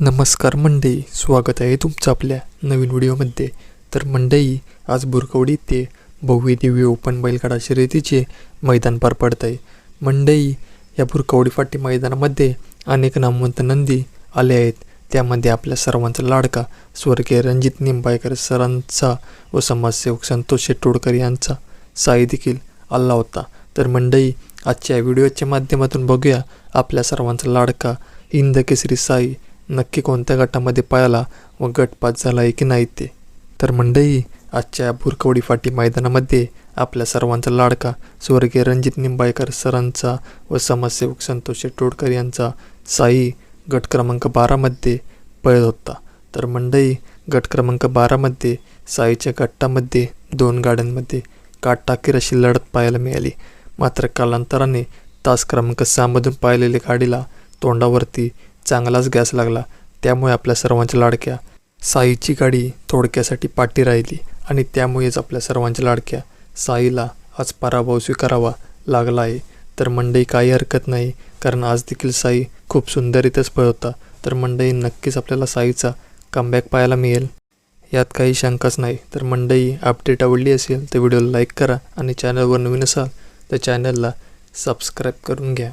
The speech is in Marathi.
नमस्कार मंडई स्वागत आहे तुमचं आपल्या नवीन व्हिडिओमध्ये. तर मंडई आज बुरकवडी ते भव्य दिव्य ओपन बैलगाडा शर्यतीचे मैदान पार पडत आहे मंडई या बुरकवडी फाटी मैदानामध्ये अनेक नामवंत नंदी आले आहेत. त्यामध्ये आपल्या सर्वांचा लाडका स्वर्गीय रणजित निंबाळकर सरांचा व समाजसेवक संतोष शेटोडकर यांचा साई देखील आला होता. तर मंडई आजच्या व्हिडिओच्या माध्यमातून बघूया आपल्या सर्वांचा लाडका हिंद केसरी साई नक्की कोणत्या गटामध्ये पायाला व गटपात झाला आहे की नाही ते? तर मंडई आजच्या भुरकवडी फाटी मैदानामध्ये आपल्या सर्वांचा लाडका स्वर्गीय रणजित निंबाळकर सरांचा व समाजसेवक संतोष टोडकर यांचा साई गट क्रमांक बारामध्ये पळत होता. तर मंडई गट क्रमांक बारामध्ये साईच्या गटामध्ये दोन गाड्यांमध्ये काटाकीर अशी लढत पाहायला मिळाली. मात्र कालांतराने तास क्रमांक सहामधून पाहिलेल्या गाडीला तोंडावरती चांगलाच गॅस लागला. त्यामुळे आपल्या सर्वांच्या लाडक्या साईची गाडी थोडक्यासाठी पाठी राहिली आणि त्यामुळेच आपल्या सर्वांच्या लाडक्या साईला आज पराभव स्वीकारावा लागला आहे. तर मंडई काही हरकत नाही कारण आज देखील साई खूप सुंदरीतच पळवता तर मंडई नक्कीच आपल्याला साईचा कमबॅक पाहायला मिळेल. यात काही शंकाच नाही. तर मंडई अपडेट आवडली असेल तर व्हिडिओला लाईक करा आणि चॅनलवर नवीन असाल तर चॅनलला सबस्क्राईब करून घ्या.